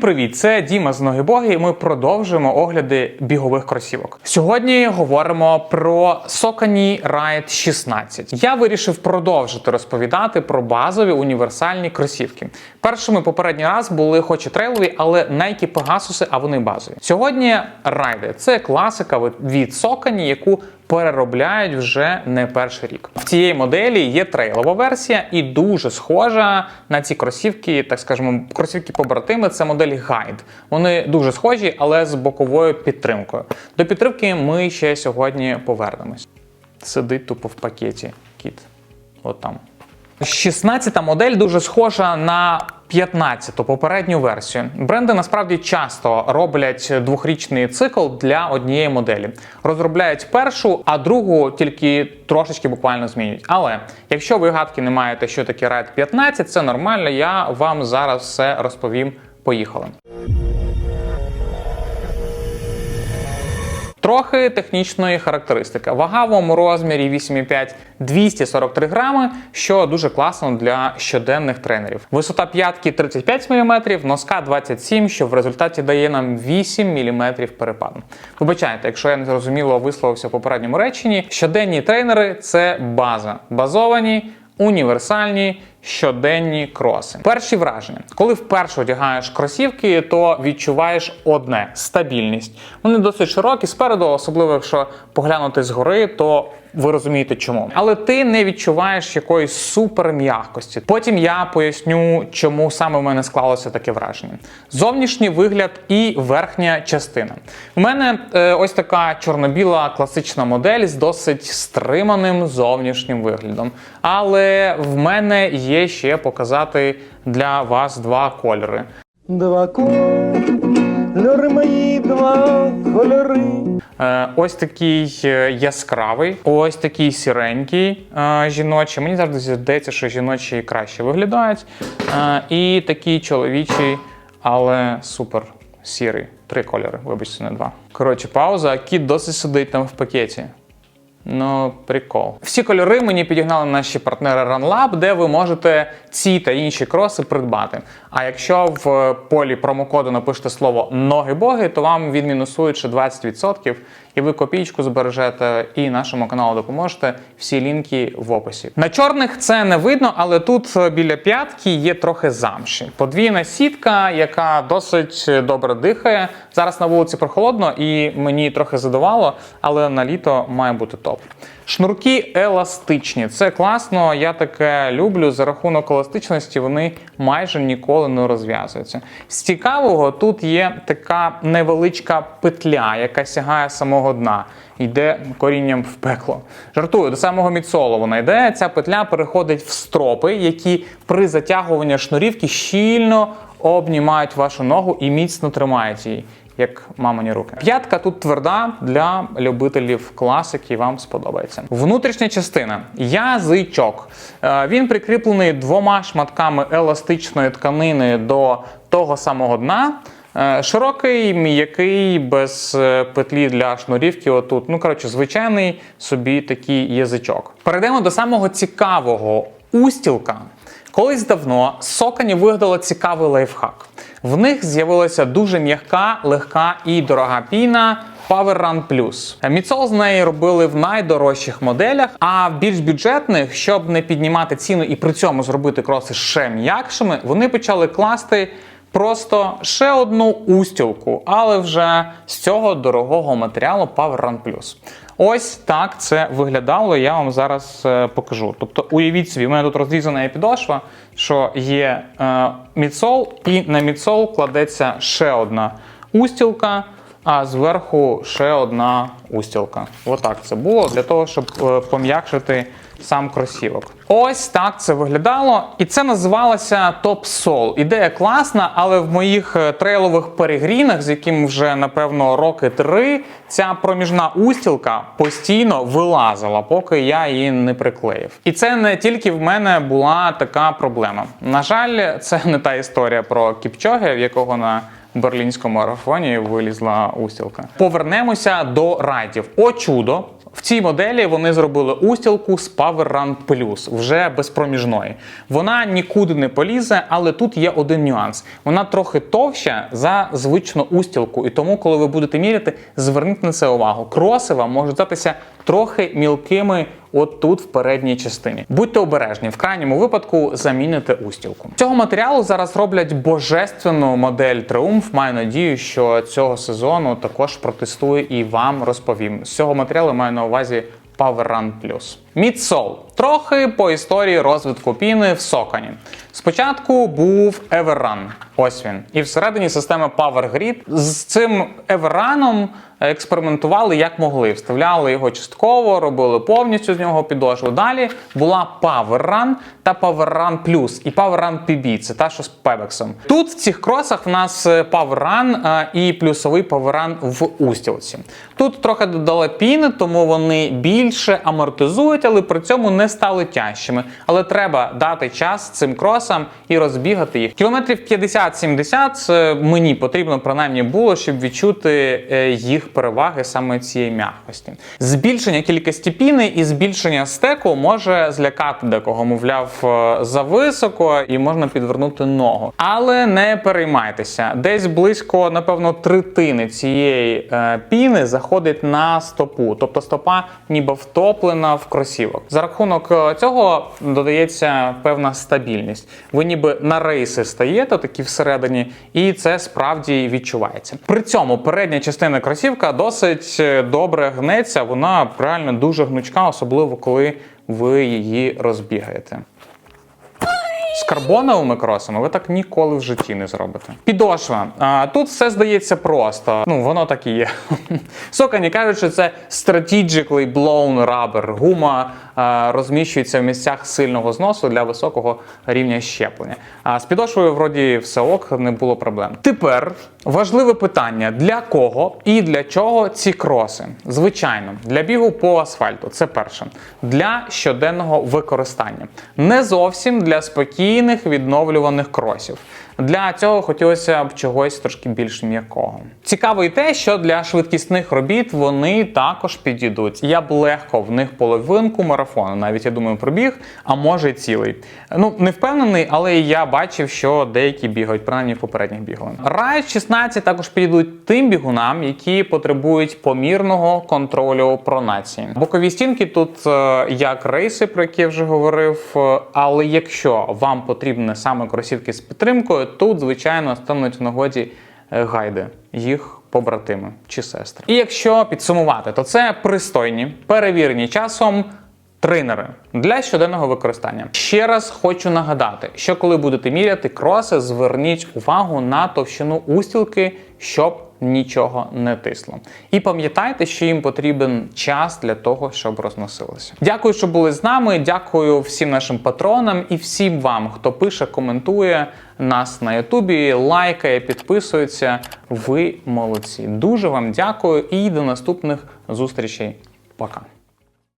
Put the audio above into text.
Привіт! Це Діма з Ноги Боги. і Ми продовжуємо огляди бігових кросівок. Сьогодні говоримо про Socony Ride 16. Я вирішив продовжити розповідати про базові універсальні кросівки. Першими попередній раз були хоч і трейлові, але Nike Pegasus, а вони базові. Сьогодні райди це класика від Socony, яку переробляють вже не перший рік. В цієї моделі є трейлова версія і дуже схожа на ці кросівки, так скажемо, кросівки побратими. Це модель Guide. Вони дуже схожі, але з боковою підтримкою. До підтримки ми ще сьогодні повернемось. Сидить тупо в пакеті кіт. От там. 16-та модель дуже схожа на 15-ту попередню версію. Бренди насправді часто роблять двохрічний цикл для однієї моделі. Розробляють першу, а другу тільки трошечки буквально змінюють. Але якщо ви гадки не маєте, що таке Ride 15, це нормально. Я вам зараз все розповім. Поїхали. Трохи технічної характеристики. Вага в моєму розмірі 8,5 243 грами, що дуже класно для щоденних тренерів. Висота п'ятки 35 мм, носка 27 що в результаті дає нам 8 мм перепаду. Вибачайте, якщо я незрозуміло висловився в попередньому реченні, щоденні тренери це база. Базовані, універсальні. Щоденні кроси. Перші враження, коли вперше одягаєш кросівки, то відчуваєш одне стабільність. Вони досить широкі спереду, особливо якщо поглянути згори, то ви розумієте чому. Але ти не відчуваєш якоїсь суперм'якості. Потім я поясню, чому саме в мене склалося таке враження. Зовнішній вигляд і верхня частина. У мене е, ось така чорно-біла класична модель з досить стриманим зовнішнім виглядом. Але в мене є ще показати для вас два кольори. Два кольори мої, два кольори. Е, Ось такий е, яскравий, ось такий сіренький е, жіночий. Мені завжди здається, що жіночі краще виглядають. І такий чоловічий, але супер сірий. Три кольори, вибачте, не два. Коротше, пауза. Кіт досить сидить там в пакеті. Ну, прикол. Всі кольори мені підігнали наші партнери RunLab, де ви можете ці та інші кроси придбати. А якщо в полі промокоду напишете слово ноги боги, то вам відмінусують ще 20%, і ви копійку збережете і нашому каналу допоможете. Всі лінки в описі. На чорних це не видно, але тут біля п'ятки є трохи замші. Подвійна сітка, яка досить добре дихає. Зараз на вулиці прохолодно і мені трохи задувало, але на літо має бути топ. Шнурки еластичні. Це класно, я таке люблю. За рахунок еластичності вони майже ніколи не розв'язуються. З цікавого тут є така невеличка петля, яка сягає самого дна. Йде корінням в пекло. Жартую, до самого міцолу вона йде. Ця петля переходить в стропи, які при затягуванні шнурівки щільно обнімають вашу ногу і міцно тримають її як мамині руки. П'ятка тут тверда для любителів класики, вам сподобається. Внутрішня частина язичок. Е, Він прикріплений двома шматками еластичної тканини до того самого дна. Е, Широкий, м'який, без е, петлі для шнурівки. Отут. Ну, коротше, звичайний собі такий язичок. Перейдемо до самого цікавого устілка. Колись давно Сокані вигадала цікавий лайфхак. В них з'явилася дуже м'яка, легка і дорога піна. Power Run Plus. Міцол з неї робили в найдорожчих моделях, а в більш бюджетних, щоб не піднімати ціну і при цьому зробити кроси ще м'якшими, вони почали класти просто ще одну устілку, але вже з цього дорогого матеріалу Power Run Plus. Ось так це виглядало. Я вам зараз е, покажу. Тобто, уявіть собі, у мене тут розрізана є підошва, що є е, міцол, і на міцол кладеться ще одна устілка, а зверху ще одна устілка. Отак це було для того, щоб е, пом'якшити сам кросівок. Ось так це виглядало, і це називалося Top Soul. Ідея класна, але в моїх е, трейлових перегрінах, з яким вже напевно роки три, ця проміжна устілка постійно вилазила, поки я її не приклеїв. І це не тільки в мене була така проблема. На жаль, це не та історія про Кіпчоге, в якого на берлінському марафоні вилізла устілка. Повернемося до райдів. О чудо! В цій моделі вони зробили устілку з Power Run Plus, вже безпроміжної. Вона нікуди не полізе, але тут є один нюанс. Вона трохи товща за звичну устілку, і тому, коли ви будете міряти, зверніть на це увагу. Кроси вам можуть здатися трохи мілкими от тут в передній частині. Будьте обережні, в крайньому випадку заміните устілку. Цього матеріалу зараз роблять божественну модель Triumph. Маю надію, що цього сезону також протестую і вам розповім. З цього матеріалу маю на увазі Power Run Plus. Midsole. Трохи по історії розвитку піни в Сокані. Спочатку був Everrun. Ось він. І всередині системи Power Grid з цим Everrun експериментували як могли. Вставляли його частково, робили повністю з нього підошву. Далі була Power Run та Power Run Plus і Power Run PB. Це та, що з пебексом. Тут в цих кросах в нас е, Power Run е, і плюсовий Power Run в устілці. Тут трохи додали піни, тому вони більше амортизують, але при цьому не стали тяжчими. Але треба дати час цим кросам і розбігати їх. Кілометрів 50-70 це мені потрібно принаймні було, щоб відчути е, їх переваги саме цієї м'якості. Збільшення кількості піни і збільшення стеку може злякати декого, мовляв, е, зависоко і можна підвернути ногу. Але не переймайтеся, десь близько, напевно, третини цієї е, піни заходить на стопу, тобто стопа ніби втоплена в кросівок. За рахунок е, цього додається певна стабільність. Ви ніби на рейси стаєте такі всередині, і це справді відчувається. При цьому передня частина кросівка досить е, добре гнеться, вона реально дуже гнучка, особливо коли ви її розбігаєте. З карбоновими кросами ви так ніколи в житті не зробите. Підошва. А, тут все здається просто. Ну, воно так і є. Сокані кажуть, що це strategically blown rubber. Гума а, розміщується в місцях сильного зносу для високого рівня щеплення. А з підошвою, вроді, все ок, не було проблем. Тепер важливе питання: для кого і для чого ці кроси? Звичайно, для бігу по асфальту. Це перше. Для щоденного використання. Не зовсім для спокійних відновлюваних кросів. Для цього хотілося б чогось трошки більш м'якого. Цікаво і те, що для швидкісних робіт вони також підійдуть. Я б легко в них половинку марафону, навіть я думаю, пробіг, а може цілий. Ну не впевнений, але я бачив, що деякі бігають, принаймні в попередніх бігали. Райд 16 також підійдуть тим бігунам, які потребують помірного контролю пронації. Бокові стінки тут е, як рейси, про які я вже говорив. е, Але якщо вам потрібні саме кросівки з підтримкою, тут звичайно стануть в нагоді е, гайди, їх побратими чи сестри. І якщо підсумувати, то це пристойні, перевірені часом. Тренери для щоденного використання. Ще раз хочу нагадати, що коли будете міряти кроси, зверніть увагу на товщину устілки, щоб нічого не тисло. І пам'ятайте, що їм потрібен час для того, щоб розносилося. Дякую, що були з нами. Дякую всім нашим патронам і всім вам, хто пише, коментує нас на Ютубі, лайкає, підписується. Ви молодці. Дуже вам дякую і до наступних зустрічей. Пока.